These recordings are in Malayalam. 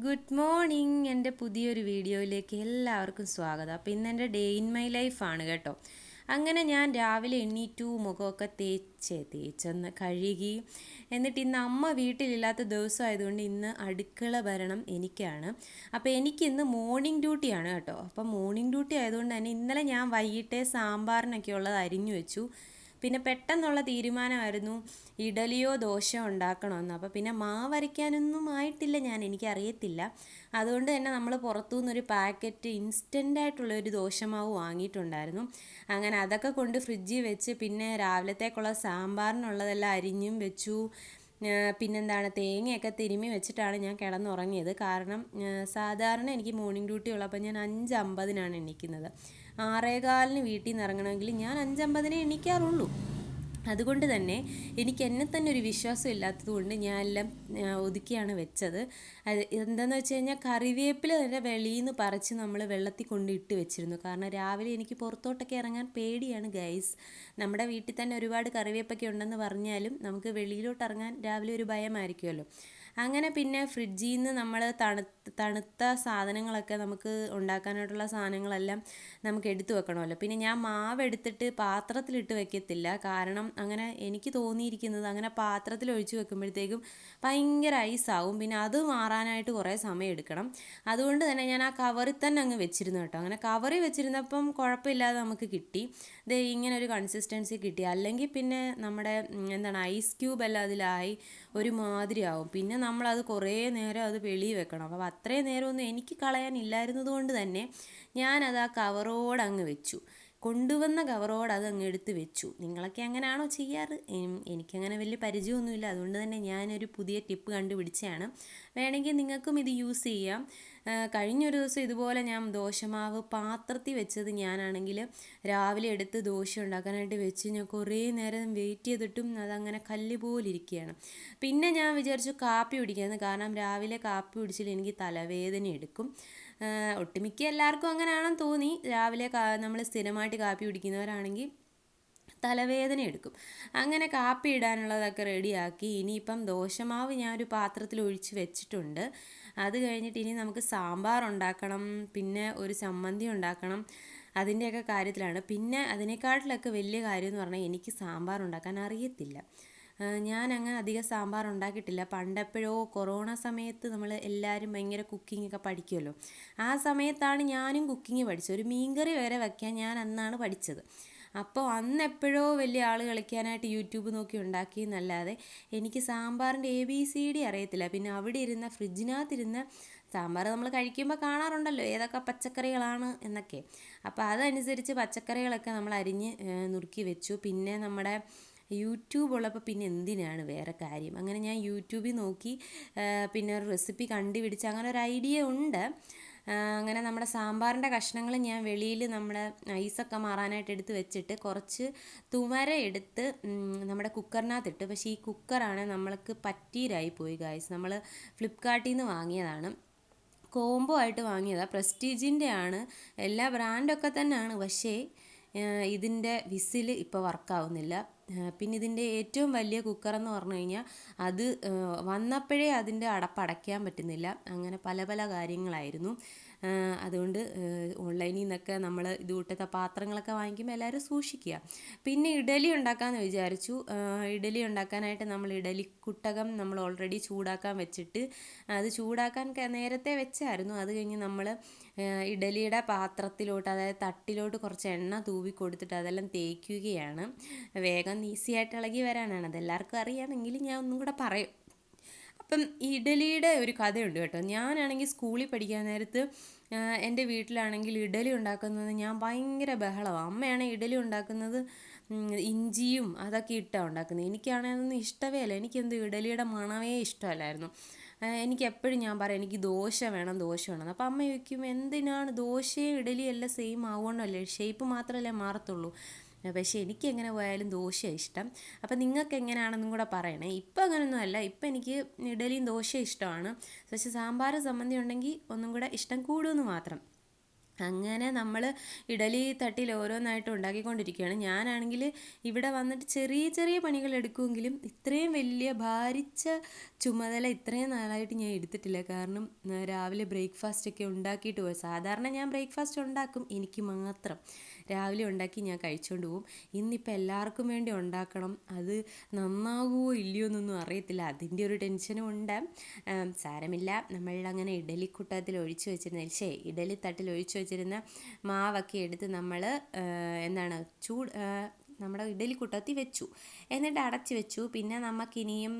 ഗുഡ് മോർണിംഗ് എന്റെ പുതിയൊരു വീഡിയോയിലേക്ക് എല്ലാവർക്കും സ്വാഗതം. അപ്പോൾ ഇന്ന് എന്റെ ഡേ ഇൻ മൈ ലൈഫാണ് കേട്ടോ. അങ്ങനെ ഞാൻ രാവിലെ എണ്ണീറ്റു മുഖമൊക്കെ തേച്ച് തേച്ചൊന്ന് കഴുകി. എന്നിട്ട് ഇന്ന് അമ്മ വീട്ടിലില്ലാത്ത ദിവസമായതുകൊണ്ട് ഇന്ന് അടുക്കള ഭരണം എനിക്കാണ്. അപ്പോൾ എനിക്കിന്ന് മോർണിംഗ് ഡ്യൂട്ടിയാണ് കേട്ടോ. അപ്പോൾ മോർണിംഗ് ഡ്യൂട്ടി ആയതുകൊണ്ട് തന്നെ ഇന്നലെ ഞാൻ വൈകിട്ടേ സാമ്പാറിനൊക്കെ ഉള്ളത് അരിഞ്ഞു വെച്ചു. പിന്നെ പെട്ടെന്നുള്ള തീരുമാനമായിരുന്നു ഇഡലിയോ ദോശയോ ഉണ്ടാക്കണമെന്ന്. അപ്പോൾ പിന്നെ മാവ് അരയ്ക്കാനൊന്നും ആയിട്ടില്ല ഞാൻ എനിക്കറിയത്തില്ല. അതുകൊണ്ട് തന്നെ നമ്മൾ പുറത്തു നിന്നൊരു പാക്കറ്റ് ഇൻസ്റ്റന്റ് ആയിട്ടുള്ള ഒരു ദോശമാവ് വാങ്ങിയിട്ടുണ്ടായിരുന്നു. അങ്ങനെ അതൊക്കെ കൊണ്ട് ഫ്രിഡ്ജിൽ വെച്ച് പിന്നെ രാവിലത്തേക്കുള്ള സാമ്പാറിനുള്ളതെല്ലാം അരിഞ്ഞും വെച്ചു. പിന്നെന്താണ് തേങ്ങയൊക്കെ തിരുമ്മി വെച്ചിട്ടാണ് ഞാൻ കിടന്നുറങ്ങിയത്. കാരണം സാധാരണ എനിക്ക് മോർണിംഗ് ഡ്യൂട്ടി ഉള്ളപ്പോൾ ഞാൻ അഞ്ച് അമ്പതിനാണ് എണീക്കുന്നത്. ആറേകാലിന് വീട്ടിൽ നിന്ന് ഇറങ്ങണമെങ്കിൽ ഞാൻ അഞ്ചമ്പതിനെ എണീക്കാറുള്ളൂ. അതുകൊണ്ട് തന്നെ എനിക്ക് എന്നെ തന്നെ ഒരു വിശ്വാസം ഇല്ലാത്തത് കൊണ്ട് ഞാൻ എല്ലാം ഒതുക്കിയാണ് വെച്ചത്. അത് എന്താണെന്ന് വെച്ച് കഴിഞ്ഞാൽ കറിവേപ്പില തന്നെ വെളിയിൽ നിന്ന് പറിച്ച് നമ്മൾ വെള്ളത്തിൽ കൊണ്ട് ഇട്ട് വെച്ചിരുന്നു. കാരണം രാവിലെ എനിക്ക് പുറത്തോട്ടൊക്കെ ഇറങ്ങാൻ പേടിയാണ് ഗൈസ് നമ്മുടെ വീട്ടിൽ തന്നെ ഒരുപാട് കറിവേപ്പൊക്കെ ഉണ്ടെന്ന് പറഞ്ഞാലും നമുക്ക് വെളിയിലോട്ട് ഇറങ്ങാൻ രാവിലെ ഒരു ഭയമായിരിക്കുമല്ലോ. അങ്ങനെ പിന്നെ ഫ്രിഡ്ജിൽ നിന്ന് നമ്മൾ തണുത്ത തണുത്ത സാധനങ്ങളൊക്കെ നമുക്ക് ഉണ്ടാക്കാനായിട്ടുള്ള സാധനങ്ങളെല്ലാം നമുക്ക് എടുത്തു വെക്കണമല്ലോ. പിന്നെ ഞാൻ മാവ് എടുത്തിട്ട് പാത്രത്തിലിട്ട് വെക്കത്തില്ല. കാരണം അങ്ങനെ എനിക്ക് തോന്നിയിരിക്കുന്നത് അങ്ങനെ പാത്രത്തിൽ ഒഴിച്ച് വെക്കുമ്പോഴത്തേക്കും ഭയങ്കര ഐസാവും പിന്നെ അത് മാറാനായിട്ട് കുറേ സമയം എടുക്കണം. അതുകൊണ്ട് തന്നെ ഞാൻ ആ കവറിൽ തന്നെ അങ്ങ് വെച്ചിരുന്നു കേട്ടോ. അങ്ങനെ കവറിൽ വെച്ചിരുന്നപ്പം കുഴപ്പമില്ലാതെ നമുക്ക് കിട്ടി. ഇത് ഇങ്ങനെ ഒരു കൺസിസ്റ്റൻസി കിട്ടി. അല്ലെങ്കിൽ പിന്നെ നമ്മുടെ എന്താണ് ഐസ് ക്യൂബ് എല്ലാം അതിലായി ഒരു മാതിരിയാവും പിന്നെ നമ്മളത് കുറേ നേരം അത് വെളിയിൽ വെക്കണം. അപ്പോൾ അത്രയും നേരമൊന്നും എനിക്ക് കളയാൻ കൊണ്ട് തന്നെ ഞാനത് ആ കവറോട് അങ്ങ് വെച്ചു. കൊണ്ടുവന്ന കവറോട് അത് അങ്ങ് എടുത്ത് വെച്ചു. നിങ്ങളൊക്കെ അങ്ങനെയാണോ ചെയ്യാറ്? എനിക്കങ്ങനെ വലിയ പരിചയമൊന്നുമില്ല. അതുകൊണ്ട് തന്നെ ഞാനൊരു പുതിയ ടിപ്പ് കണ്ടുപിടിച്ചതാണ്. വേണമെങ്കിൽ നിങ്ങൾക്കും ഇത് യൂസ് ചെയ്യാം. കഴിഞ്ഞൊരു ദിവസം ഇതുപോലെ ഞാൻ ദോശമാവ് പാത്രത്തിൽ വെച്ചത് ഞാനാണെങ്കിൽ രാവിലെ എടുത്ത് ദോശ ഉണ്ടാക്കാനായിട്ട് വെച്ച് ഞാൻ കുറേ നേരം വെയിറ്റ് ചെയ്തിട്ടും അതങ്ങനെ കല്ല് പോലെ ഇരിക്കുകയാണ്. പിന്നെ ഞാൻ വിചാരിച്ചു കാപ്പി കുടിക്കാമെന്ന് കാരണം രാവിലെ കാപ്പി കുടിച്ചാൽ എനിക്ക് തലവേദന എടുക്കും. ഒട്ടുമിക്ക എല്ലാവർക്കും അങ്ങനെയാണെന്ന് തോന്നി. രാവിലെ നമ്മൾ സ്ഥിരമായിട്ട് കാപ്പി കുടിക്കുന്നവരാണെങ്കിൽ തലവേദന എടുക്കും അങ്ങനെ കാപ്പി ഇടാനുള്ളതൊക്കെ റെഡിയാക്കി. ഇനിയിപ്പം ദോശമാവ് ഞാൻ ഒരു പാത്രത്തിൽ ഒഴിച്ച് വെച്ചിട്ടുണ്ട്. അത് കഴിഞ്ഞിട്ട് ഇനി നമുക്ക് സാമ്പാർ ഉണ്ടാക്കണം. പിന്നെ ഒരു ചമ്മന്തി ഉണ്ടാക്കണം. അതിന്റെയൊക്കെ കാര്യത്തിലാണ്. പിന്നെ അതിനേക്കാട്ടിലൊക്കെ വലിയ കാര്യം എന്ന് പറഞ്ഞാൽ എനിക്ക് സാമ്പാർ ഉണ്ടാക്കാൻ അറിയത്തില്ല. ഞാൻ അങ്ങനെ അധികം സാമ്പാർ ഉണ്ടാക്കിയിട്ടില്ല. പണ്ടെപ്പോഴോ കൊറോണ സമയത്ത് നമ്മൾ എല്ലാവരും ഭയങ്കര കുക്കിംഗ് ഒക്കെ പഠിക്കുമല്ലോ. ആ സമയത്താണ് ഞാനും കുക്കിംഗ് പഠിച്ചത്. ഒരു മീൻകറി വരെ വയ്ക്കാൻ ഞാൻ അന്നാണ് പഠിച്ചത്. അപ്പോൾ അന്ന് എപ്പോഴോ വലിയ ആൾ കളിക്കാനായിട്ട് യൂട്യൂബ് നോക്കി ഉണ്ടാക്കി എന്നല്ലാതെ എനിക്ക് സാമ്പാറിന്റെ എ ബി സി ഡി അറിയത്തില്ല. പിന്നെ അവിടെ ഇരുന്ന ഫ്രിഡ്ജിനകത്തിരുന്ന സാമ്പാർ നമ്മൾ കഴിക്കുമ്പോൾ കാണാറുണ്ടല്ലോ. ഏതൊക്കെ പച്ചക്കറികളാണ് എന്നൊക്കെ. അപ്പോൾ അതനുസരിച്ച് പച്ചക്കറികളൊക്കെ നമ്മൾ അരിഞ്ഞ് നുറുക്കി വെച്ചു. പിന്നെ നമ്മുടെ യൂട്യൂബ് ഉള്ളപ്പോൾ പിന്നെ എന്തിനാണ് വേറെ കാര്യം? അങ്ങനെ ഞാൻ യൂട്യൂബിൽ നോക്കി പിന്നെ ഒരു റെസിപ്പി കണ്ടുപിടിച്ച് അങ്ങനെ ഒരു ഐഡിയ ഉണ്ട്. അങ്ങനെ നമ്മുടെ സാമ്പാറിന്റെ കഷ്ണങ്ങൾ ഞാൻ വെളിയിൽ നമ്മുടെ ഐസൊക്കെ മാറാനായിട്ട് എടുത്ത് വെച്ചിട്ട് കുറച്ച് തുമര എടുത്ത് നമ്മുടെ കുക്കറിനകത്തിട്ട് പക്ഷേ ഈ കുക്കറാണ് നമ്മൾക്ക് പറ്റീരായി പോയി ഗായ്സ് നമ്മൾ ഫ്ലിപ്കാർട്ടിൽ നിന്ന് വാങ്ങിയതാണ്. കോംബോ ആയിട്ട് വാങ്ങിയതാണ് പ്രസ്റ്റീജിന്റെ ആണ്. എല്ലാ ബ്രാൻഡൊക്കെ തന്നെയാണ്. പക്ഷേ ഇതിന്റെ വിസിൽ ഇപ്പോൾ വർക്കാവുന്നില്ല പിന്നെ ഇതിന്റെ ഏറ്റവും വലിയ കുക്കറെന്ന് പറഞ്ഞു കഴിഞ്ഞാൽ അത് വന്നപ്പോഴേ അതിന്റെ അടപ്പടയ്ക്കാൻ പറ്റുന്നില്ല. അങ്ങനെ പല പല കാര്യങ്ങളായിരുന്നു. അതുകൊണ്ട് ഓൺലൈനിൽ നിന്നൊക്കെ നമ്മൾ ഇതുകൂട്ടത്തെ പാത്രങ്ങളൊക്കെ വാങ്ങിക്കുമ്പോൾ എല്ലാവരും സൂക്ഷിക്കുക. പിന്നെ ഇഡലി ഉണ്ടാക്കാമെന്ന് വിചാരിച്ചു. ഇഡലി ഉണ്ടാക്കാനായിട്ട് നമ്മൾ ഇഡലി കുട്ടകം നമ്മൾ ഓൾറെഡി ചൂടാക്കാൻ വെച്ചിട്ട് അത് ചൂടാക്കാൻ നേരത്തെ വെച്ചായിരുന്നു. അത് കഴിഞ്ഞ് നമ്മൾ ഇഡലിയുടെ പാത്രത്തിലോട്ട് അതായത് തട്ടിലോട്ട് കുറച്ച് എണ്ണ തൂവി കൊടുത്തിട്ട് അതെല്ലാം തേക്കുകയാണ്. വേഗം ഈസി ആയിട്ട് ഇളകി വരാനാണ്. അതെല്ലാവർക്കും അറിയാമെങ്കിൽ ഞാൻ ഒന്നും കൂടെ പറയും. അപ്പം ഇഡലിയുടെ ഒരു കഥയുണ്ട് കേട്ടോ. ഞാനാണെങ്കിൽ സ്കൂളിൽ പഠിക്കാൻ നേരത്ത് എന്റെ വീട്ടിലാണെങ്കിൽ ഇഡലി ഉണ്ടാക്കുന്നത് ഞാൻ ഭയങ്കര ബഹളമാണ് അമ്മയാണ് ഇഡലി ഉണ്ടാക്കുന്നത് ഇഞ്ചിയും അതൊക്കെ ഇട്ടാണ് ഉണ്ടാക്കുന്നത്. എനിക്കാണെങ്കിൽ അതൊന്നും ഇഷ്ടമേ അല്ല. എനിക്കെന്തോ ഇഡലിയുടെ മണമേ ഇഷ്ടമല്ലായിരുന്നു. എനിക്ക് എപ്പോഴും ഞാൻ പറയും എനിക്ക് ദോശ വേണം ദോശ വേണം. അപ്പോൾ അമ്മ ചോദിക്കും എന്തിനാണ് ദോശയും ഇഡലിയും എല്ലാം സെയിം ആവുകൊണ്ടല്ലേ ഷേപ്പ് മാത്രമല്ലേ മാറത്തുള്ളൂ. പക്ഷേ എനിക്ക് എങ്ങനെ പോയാലും ദോശയാണ് ഇഷ്ടം. അപ്പം നിങ്ങൾക്ക് എങ്ങനെയാണെന്നും കൂടെ പറയണേ. ഇപ്പം അങ്ങനെയൊന്നും അല്ല. ഇപ്പം എനിക്ക് ഇഡലിയും ദോശയും ഇഷ്ടമാണ്. പക്ഷേ സാമ്പാർ സംബന്ധി ഉണ്ടെങ്കിൽ ഒന്നും കൂടെ ഇഷ്ടം കൂടുമെന്ന് മാത്രം. അങ്ങനെ നമ്മൾ ഇഡലി തട്ടിൽ ഓരോന്നായിട്ട് ഉണ്ടാക്കിക്കൊണ്ടിരിക്കുകയാണ്. ഞാനാണെങ്കിൽ ഇവിടെ വന്നിട്ട് ചെറിയ ചെറിയ പണികൾ എടുക്കുമെങ്കിലും ഇത്രയും വലിയ ഭാരിച്ച ചുമതല ഇത്രയും നാളായിട്ട് ഞാൻ എടുത്തിട്ടില്ല. കാരണം രാവിലെ ബ്രേക്ക്ഫാസ്റ്റ് ഒക്കെ ഉണ്ടാക്കിയിട്ട് പോയി. സാധാരണ ഞാൻ ബ്രേക്ക്ഫാസ്റ്റ് ഉണ്ടാക്കും എനിക്ക് മാത്രം. രാവിലെ ഉണ്ടാക്കി ഞാൻ കഴിച്ചുകൊണ്ട് പോകും ഇന്നിപ്പോൾ എല്ലാവർക്കും വേണ്ടി ഉണ്ടാക്കണം. അത് നന്നാകുമോ ഇല്ലയോ എന്നൊന്നും അറിയത്തില്ല. അതിന്റെ ഒരു ടെൻഷനും ഉണ്ട്. സാരമില്ല. നമ്മൾ അങ്ങനെ ഇഡലിക്കുട്ടത്തിൽ ഒഴിച്ചു വെച്ചിരുന്ന ശേ ഇഡലി തട്ടിൽ ഒഴിച്ചു വെച്ചിരുന്ന മാവൊക്കെ എടുത്ത് നമ്മൾ എന്താണ് ചൂട് നമ്മുടെ ഇഡലി കുട്ടത്തി വെച്ചു. എന്നിട്ട് അടച്ച് വെച്ചു. പിന്നെ നമുക്കിനിയും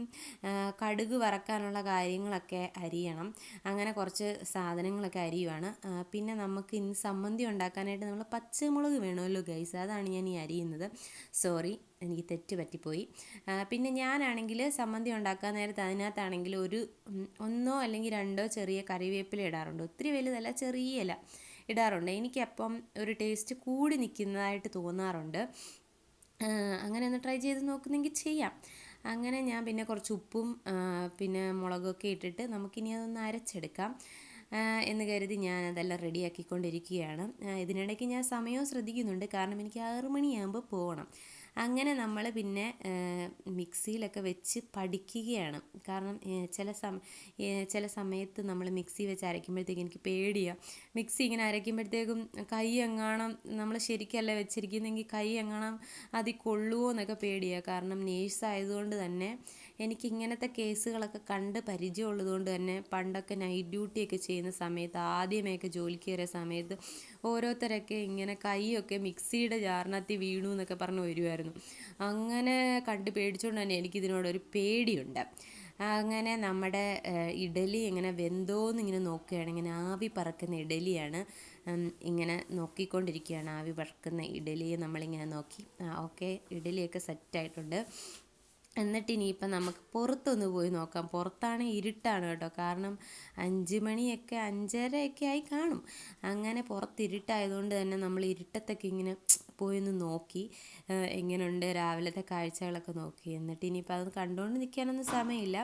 കടുക് വറക്കാനുള്ള കാര്യങ്ങളൊക്കെ അരിയണം. അങ്ങനെ കുറച്ച് സാധനങ്ങളൊക്കെ അരിയുവാണ്. പിന്നെ നമുക്ക് ഇന്ന് സമ്മന്തി ഉണ്ടാക്കാനായിട്ട് നമ്മൾ പച്ചമുളക് വേണമല്ലോ ഗൈസ് അതാണ് ഞാൻ ഈ അരിയുന്നത്. സോറി എനിക്ക് തെറ്റ് പറ്റിപ്പോയി. പിന്നെ ഞാനാണെങ്കിൽ സമ്മന്തി ഉണ്ടാക്കാൻ നേരത്ത് അതിനകത്താണെങ്കിൽ ഒരു ഒന്നോ അല്ലെങ്കിൽ രണ്ടോ ചെറിയ കറിവേപ്പില ഇടാറുണ്ട്. ഒത്തിരി വലുതല്ല ചെറിയ ഇല ഇടാറുണ്ട്. എനിക്കപ്പം ഒരു ടേസ്റ്റ് കൂടി നിൽക്കുന്നതായിട്ട് തോന്നാറുണ്ട്. അങ്ങനെ ഒന്ന് ട്രൈ ചെയ്ത് നോക്കുന്നെങ്കിൽ ചെയ്യാം. അങ്ങനെ ഞാൻ പിന്നെ കുറച്ച് ഉപ്പും പിന്നെ മുളകൊക്കെ ഇട്ടിട്ട് നമുക്കിനി അതൊന്ന് അരച്ചെടുക്കാം. എന്ന് കരുതി ഞാൻ അതെല്ലാം റെഡിയാക്കിക്കൊണ്ടിരിക്കുകയാണ് ഇതിനിടയ്ക്ക് ഞാൻ സമയവും ശ്രദ്ധിക്കുന്നുണ്ട്. കാരണം എനിക്ക് ആറ് മണിയാകുമ്പോൾ പോകണം. അങ്ങനെ നമ്മൾ പിന്നെ മിക്സിയിലൊക്കെ വെച്ച് പഠിക്കുകയാണ്. കാരണം ചില സമ ചില സമയത്ത് നമ്മൾ മിക്സി വെച്ച് അരയ്ക്കുമ്പോഴത്തേക്കും എനിക്ക് പേടിയാണ് മിക്സി ഇങ്ങനെ അരയ്ക്കുമ്പോഴത്തേക്കും കൈ എങ്ങാണം നമ്മൾ ശരിക്കല്ല വെച്ചിരിക്കുന്നെങ്കിൽ കൈ എങ്ങാണം അതിൽ കൊള്ളുമോ എന്നൊക്കെ പേടിയാണ് കാരണം നേഴ്സ് ആയതുകൊണ്ട് തന്നെ എനിക്ക് ഇങ്ങനത്തെ കേസുകളൊക്കെ കണ്ട് പരിചയമുള്ളതുകൊണ്ട് തന്നെ പണ്ടൊക്കെ നൈറ്റ് ഡ്യൂട്ടിയൊക്കെ ചെയ്യുന്ന സമയത്ത് ആദ്യമേയൊക്കെ ജോലിക്ക് കയറിയ സമയത്ത് ഓരോരുത്തരൊക്കെ ഇങ്ങനെ കൈയൊക്കെ മിക്സിയുടെ ജാറിനകത്ത് വീണു എന്നൊക്കെ പറഞ്ഞ് വരുമായിരുന്നു അങ്ങനെ കണ്ട് പേടിച്ചുകൊണ്ട് തന്നെ എനിക്കിതിനോടൊരു പേടിയുണ്ട്. അങ്ങനെ നമ്മുടെ ഇഡലി ഇങ്ങനെ വെന്തോന്ന് ഇങ്ങനെ നോക്കുകയാണ്. ഇങ്ങനെ ആവി പറക്കുന്ന ഇഡലിയാണ് ഇങ്ങനെ നോക്കിക്കൊണ്ടിരിക്കുകയാണ്. ആവി പറക്കുന്ന ഇഡലിയെ നമ്മളിങ്ങനെ നോക്കി. ഓക്കെ ഇഡലിയൊക്കെ സെറ്റായിട്ടുണ്ട്. എന്നിട്ട് ഇനിയിപ്പം നമുക്ക് പുറത്തൊന്ന് പോയി നോക്കാം. പുറത്താണ് ഇരുട്ടാണ് കേട്ടോ. കാരണം അഞ്ച് മണിയൊക്കെ അഞ്ചരയൊക്കെ ആയി കാണും. അങ്ങനെ പുറത്ത് ഇരുട്ടായതുകൊണ്ട് തന്നെ നമ്മൾ ഇരുട്ടത്തൊക്കെ ഇങ്ങനെ പോയി ഒന്ന് നോക്കി എങ്ങനെയുണ്ട് രാവിലത്തെ കാഴ്ചകളൊക്കെ നോക്കി. എന്നിട്ട് ഇനിയിപ്പോൾ അത് കണ്ടുകൊണ്ട് നിൽക്കാനൊന്നും സമയമില്ല.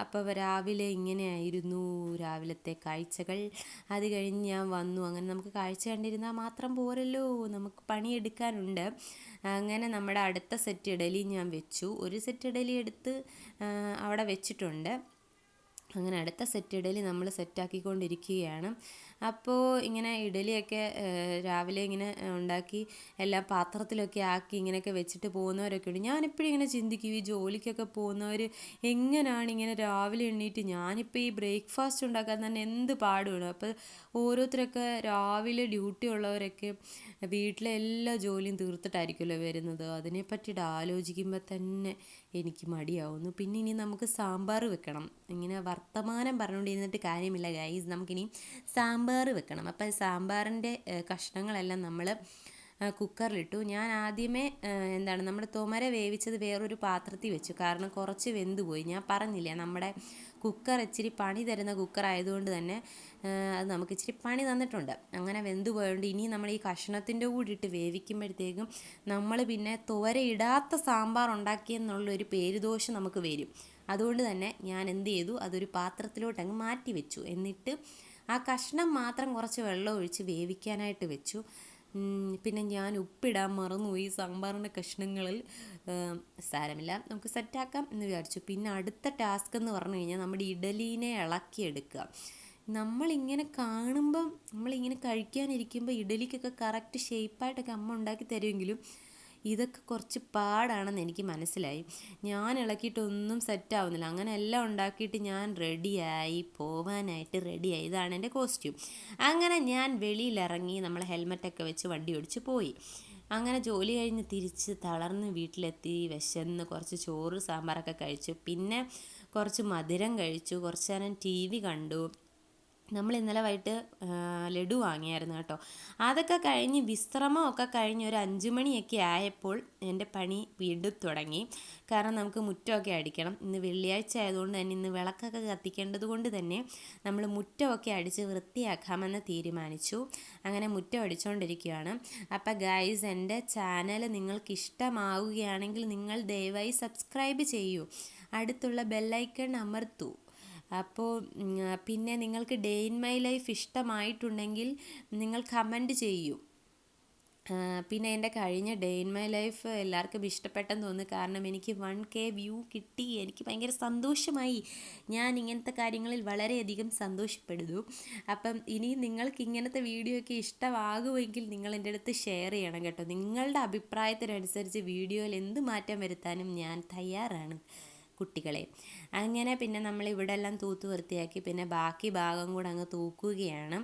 അപ്പോൾ രാവിലെ ഇങ്ങനെയായിരുന്നു രാവിലത്തെ കാഴ്ചകൾ. അത് കഴിഞ്ഞ് ഞാൻ വന്നു. അങ്ങനെ നമുക്ക് കാഴ്ച കണ്ടിരുന്നാൽ മാത്രം പോരല്ലോ. നമുക്ക് പണിയെടുക്കാനുണ്ട്. അങ്ങനെ നമ്മുടെ അടുത്ത സെറ്റ് ഇഡലി ഞാൻ വെച്ചു. ഒരു സെറ്റ് ഇഡലി എടുത്ത് അവിടെ വെച്ചിട്ടുണ്ട്. അങ്ങനെ അടുത്ത സെറ്റ് ഇഡലി നമ്മൾ സെറ്റാക്കിക്കൊണ്ടിരിക്കുകയാണ് അപ്പോൾ ഇങ്ങനെ ഇഡലിയൊക്കെ രാവിലെ ഇങ്ങനെ ഉണ്ടാക്കി എല്ലാ പാത്രത്തിലൊക്കെ ആക്കി ഇങ്ങനെയൊക്കെ വെച്ചിട്ട് പോകുന്നവരൊക്കെ ഉണ്ട്. ഞാനിപ്പോഴും ഇങ്ങനെ ചിന്തിക്കും ഈ ജോലിക്കൊക്കെ പോകുന്നവർ എങ്ങനെയാണ് ഇങ്ങനെ രാവിലെ എണ്ണീറ്റ് ഞാനിപ്പോൾ ഈ ബ്രേക്ക്ഫാസ്റ്റ് ഉണ്ടാക്കാൻ തന്നെ എന്ത് പാടുകയാണ് അപ്പോൾ ഓരോരുത്തരൊക്കെ രാവിലെ ഡ്യൂട്ടി ഉള്ളവരൊക്കെ വീട്ടിലെ എല്ലാ ജോലിയും തീർത്തിട്ടായിരിക്കുമല്ലോ വരുന്നത്. അതിനെ പറ്റിയിട്ട് ആലോചിക്കുമ്പോൾ തന്നെ എനിക്ക് മടിയാവുന്നു. പിന്നെ ഇനി നമുക്ക് സാമ്പാർ വെക്കണം. ഇങ്ങനെ വർത്തമാനം പറഞ്ഞുകൊണ്ടിരുന്നിട്ട് കാര്യമില്ല ഗൈസ് നമുക്കിനി സാമ്പാർ വെക്കണം. അപ്പം സാമ്പാറിന്റെ കഷ്ണങ്ങളെല്ലാം നമ്മൾ കുക്കറിലിട്ടു. ഞാൻ ആദ്യമേ എന്താണ് നമ്മുടെ തുമര വേവിച്ചത് വേറൊരു പാത്രത്തിൽ വെച്ചു. കാരണം കുറച്ച് വെന്ത് പോയി. ഞാൻ പറഞ്ഞില്ല നമ്മുടെ കുക്കർ ഇച്ചിരി പണി തരുന്ന കുക്കർ ആയതുകൊണ്ട് തന്നെ അത് നമുക്ക് ഇച്ചിരി പണി തന്നിട്ടുണ്ട്. അങ്ങനെ വെന്ത് പോയതുകൊണ്ട് ഇനി നമ്മൾ ഈ കഷ്ണത്തിന്റെ കൂടി ഇട്ട് വേവിക്കുമ്പോഴത്തേക്കും നമ്മൾ പിന്നെ തുവര ഇടാത്ത സാമ്പാർ ഉണ്ടാക്കിയെന്നുള്ളൊരു പേരുദോഷം നമുക്ക് വരും. അതുകൊണ്ട് തന്നെ ഞാൻ എന്ത് ചെയ്തു അതൊരു പാത്രത്തിലോട്ട് അങ്ങ് മാറ്റി വെച്ചു. എന്നിട്ട് ആ കഷ്ണം മാത്രം കുറച്ച് വെള്ളം ഒഴിച്ച് വേവിക്കാനായിട്ട് വെച്ചു. പിന്നെ ഞാൻ ഉപ്പിടാൻ മറന്നു മറന്നുപോയി സാമ്പാറിന്റെ കഷ്ണങ്ങളിൽ. സാരമില്ല. നമുക്ക് സെറ്റാക്കാം എന്ന് വിചാരിച്ചു. പിന്നെ അടുത്ത ടാസ്ക് എന്ന് പറഞ്ഞു കഴിഞ്ഞാൽ നമ്മുടെ ഇഡലീനെ ഇളക്കിയെടുക്കുക. നമ്മളിങ്ങനെ കാണുമ്പം നമ്മളിങ്ങനെ കഴിക്കാനിരിക്കുമ്പോൾ ഇഡലിക്കൊക്കെ കറക്റ്റ് ഷേപ്പായിട്ടൊക്കെ അമ്മ ഉണ്ടാക്കി തരുമെങ്കിലും ഇതൊക്കെ കുറച്ച് പാടാണെന്ന് എനിക്ക് മനസ്സിലായി. ഞാൻ ഇളക്കിയിട്ടൊന്നും സെറ്റാവുന്നില്ല അങ്ങനെ എല്ലാം ഉണ്ടാക്കിയിട്ട് ഞാൻ റെഡിയായി പോവാനായിട്ട് റെഡിയായി ഇതാണ് എന്റെ കോസ്റ്റ്യൂം അങ്ങനെ ഞാൻ വെളിയിലിറങ്ങി നമ്മൾ ഹെൽമെറ്റൊക്കെ വെച്ച് വണ്ടി ഓടിച്ച് പോയി. അങ്ങനെ ജോലി കഴിഞ്ഞ് തിരിച്ച് തളർന്ന് വീട്ടിലെത്തി വിശന്ന് കുറച്ച് ചോറ് സാമ്പാറൊക്കെ കഴിച്ചു. പിന്നെ കുറച്ച് മധുരം കഴിച്ചു. കുറച്ച് നേരം ടി വി കണ്ടു. നമ്മൾ ഇന്നലെ വൈകിട്ട് ലഡു വാങ്ങിയായിരുന്നു കേട്ടോ. അതൊക്കെ കഴിഞ്ഞ് വിശ്രമമൊക്കെ കഴിഞ്ഞ് ഒരു അഞ്ച് മണിയൊക്കെ ആയപ്പോൾ എന്റെ പണി വീണ്ടും തുടങ്ങി. കാരണം നമുക്ക് മുറ്റമൊക്കെ അടിക്കണം. ഇന്ന് വെള്ളിയാഴ്ച ആയതുകൊണ്ട് തന്നെ ഇന്ന് വിളക്കൊക്കെ കത്തിക്കേണ്ടത് കൊണ്ട് തന്നെ നമ്മൾ മുറ്റമൊക്കെ അടിച്ച് വൃത്തിയാക്കാമെന്ന് തീരുമാനിച്ചു. അങ്ങനെ മുറ്റം അടിച്ചുകൊണ്ടിരിക്കുകയാണ് അപ്പോൾ ഗൈസ് എന്റെ ചാനൽ നിങ്ങൾക്ക് ഇഷ്ടമാവുകയാണെങ്കിൽ നിങ്ങൾ ദയവായി സബ്സ്ക്രൈബ് ചെയ്യൂ. അടുത്തുള്ള ബെല്ലൈക്കൺ അമർത്തൂ. അപ്പോൾ പിന്നെ നിങ്ങൾക്ക് ഡേ ഇൻ മൈ ലൈഫ് ഇഷ്ടമായിട്ടുണ്ടെങ്കിൽ നിങ്ങൾ കമന്റ് ചെയ്യൂ. പിന്നെ എന്റെ കഴിഞ്ഞ ഡേ ഇൻ മൈ ലൈഫ് എല്ലാവർക്കും ഇഷ്ടപ്പെട്ടെന്ന് തോന്നുന്നു. കാരണം എനിക്ക് വൺ കെ വ്യൂ കിട്ടി. എനിക്ക് ഭയങ്കര സന്തോഷമായി. ഞാൻ ഇങ്ങനത്തെ കാര്യങ്ങളിൽ വളരെയധികം സന്തോഷപ്പെടുന്നു. അപ്പം ഇനി നിങ്ങൾക്ക് ഇങ്ങനത്തെ വീഡിയോ ഒക്കെ ഇഷ്ടമാകുമെങ്കിൽ നിങ്ങൾ എന്റെ അടുത്ത് ഷെയർ ചെയ്യണം കേട്ടോ. നിങ്ങളുടെ അഭിപ്രായത്തിനനുസരിച്ച് വീഡിയോയിൽ എന്ത് മാറ്റം വരുത്താനും ഞാൻ തയ്യാറാണ് കുട്ടികളെ. അങ്ങനെ പിന്നെ നമ്മൾ ഇവിടെ എല്ലാം തൂത്ത് വൃത്തിയാക്കി പിന്നെ ബാക്കി ഭാഗം കൂടെ അങ്ങ് തൂക്കുകയാണ്.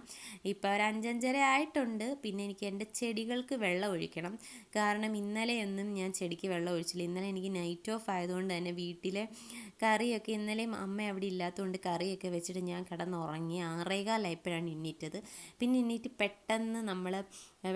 ഇപ്പോൾ ഒരു അഞ്ചഞ്ചര ആയിട്ടുണ്ട്. പിന്നെ എനിക്ക് എന്റെ ചെടികൾക്ക് വെള്ളം ഒഴിക്കണം. കാരണം ഇന്നലെയൊന്നും ഞാൻ ചെടിക്ക് വെള്ളം ഒഴിച്ചില്ല. ഇന്നലെ എനിക്ക് നൈറ്റ് ഓഫ് ആയതുകൊണ്ട് തന്നെ വീട്ടിലെ കറിയൊക്കെ ഇന്നലെയും അമ്മ അവിടെ ഇല്ലാത്തതുകൊണ്ട് കറിയൊക്കെ വെച്ചിട്ട് ഞാൻ കിടന്നുറങ്ങി. ആറേകാലായപ്പോഴാണ് എണ്ണീറ്റത് പിന്നെ എണ്ണീറ്റ് പെട്ടെന്ന് നമ്മൾ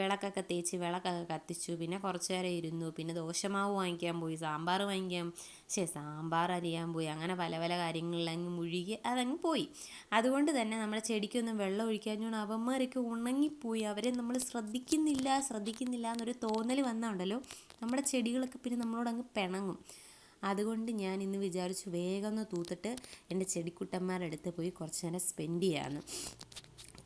വിളക്കൊക്കെ തേച്ച് വിളക്കൊക്കെ കത്തിച്ചു. പിന്നെ കുറച്ച് നേരം ഇരുന്നു. പിന്നെ ദോശമാവ് വാങ്ങിക്കാൻ പോയി സാമ്പാർ വാങ്ങിക്കാൻ ശരി സാമ്പാർ അരിയാൻ പോയി. അങ്ങനെ പല പല കാര്യങ്ങളിൽ അങ്ങ് മുഴുകി അതങ്ങ് പോയി. അതുകൊണ്ട് തന്നെ നമ്മുടെ ചെടിക്കൊന്നും വെള്ളം ഒഴിക്കാഞ്ഞോണ്ട് അവന്മാരൊക്കെ ഉണങ്ങിപ്പോയി. അവരെ നമ്മൾ ശ്രദ്ധിക്കുന്നില്ല ശ്രദ്ധിക്കുന്നില്ല എന്നൊരു തോന്നൽ വന്നുണ്ടല്ലോ നമ്മുടെ ചെടികളൊക്കെ പിന്നെ നമ്മളോടങ്ങ് പിണങ്ങും. അതുകൊണ്ട് ഞാൻ ഇന്ന് വിചാരിച്ചു വേഗം ഒന്ന് തൂത്തിട്ട് എന്റെ ചെടിക്കുട്ടന്മാരുടെ അടുത്ത് പോയി കുറച്ച് നേരം സ്പെൻഡ് ചെയ്യാമെന്ന്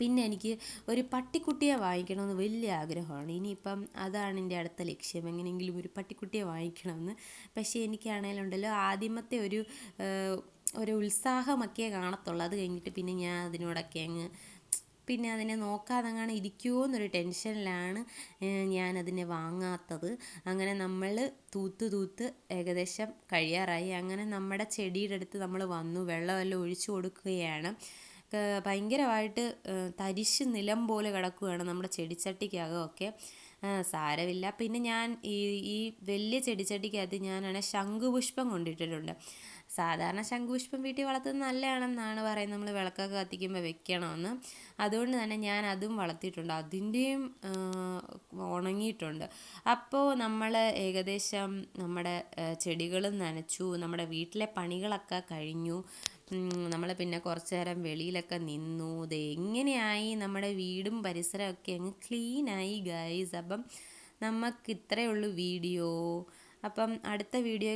പിന്നെ എനിക്ക് ഒരു പട്ടിക്കുട്ടിയെ വാങ്ങിക്കണമെന്ന് വലിയ ആഗ്രഹമാണ്. ഇനിയിപ്പം അതാണ് എന്റെ അടുത്ത ലക്ഷ്യം. എങ്ങനെയെങ്കിലും ഒരു പട്ടിക്കുട്ടിയെ വാങ്ങിക്കണമെന്ന്. പക്ഷേ എനിക്കാണേലുണ്ടല്ലോ ആദ്യമത്തെ ഒരു ഒരു ഉത്സാഹമൊക്കെ കാണത്തുള്ളൂ. അത് കഴിഞ്ഞിട്ട് പിന്നെ ഞാൻ അതിനോടൊക്കെ അങ്ങ് പിന്നെ അതിനെ നോക്കാതെ അങ്ങനെ ഇരിക്കുമോ എന്നൊരു ടെൻഷനിലാണ് ഞാനതിനെ വാങ്ങാത്തത്. അങ്ങനെ നമ്മൾ തൂത്ത് തൂത്ത് ഏകദേശം കഴിയാറായി. അങ്ങനെ നമ്മുടെ ചെടിയുടെ അടുത്ത് നമ്മൾ വന്നു. വെള്ളമെല്ലാം ഒഴിച്ചു കൊടുക്കുകയാണ്. ഭയങ്കരമായിട്ട് തരിശ് നിലം പോലെ കിടക്കുകയാണ് നമ്മുടെ ചെടിച്ചട്ടിക്കകമൊക്കെ. സാരമില്ല. പിന്നെ ഞാൻ ഈ ഈ വലിയ ചെടിച്ചട്ടിക്കകത്ത് ഞാനാണ് ശംഖുപുഷ്പം കൊണ്ടിട്ടിട്ടുണ്ട്. സാധാരണ ശംഖുപുഷ്പം വീട്ടിൽ വളർത്തുന്നത് നല്ലതാണെന്നാണ് പറയുന്നത്. നമ്മൾ വിളക്കൊക്കെ കത്തിക്കുമ്പോൾ വെക്കണമെന്ന്. അതുകൊണ്ട് തന്നെ ഞാൻ അതും വളർത്തിയിട്ടുണ്ട്. അതിന്റെയും ഉണങ്ങിയിട്ടുണ്ട്. അപ്പോൾ നമ്മൾ ഏകദേശം നമ്മുടെ ചെടികളും നനച്ചു. നമ്മുടെ വീട്ടിലെ പണികളൊക്കെ കഴിഞ്ഞു. നമ്മൾ പിന്നെ കുറച്ച് നേരം വെളിയിലൊക്കെ നിന്നു. ഇത് എങ്ങനെയായി നമ്മുടെ വീടും പരിസരമൊക്കെ അങ്ങ് ക്ലീനായി ഗൈസ് അപ്പം നമുക്ക് ഇത്രയേ ഉള്ളൂ വീഡിയോ. അപ്പം അടുത്ത വീഡിയോ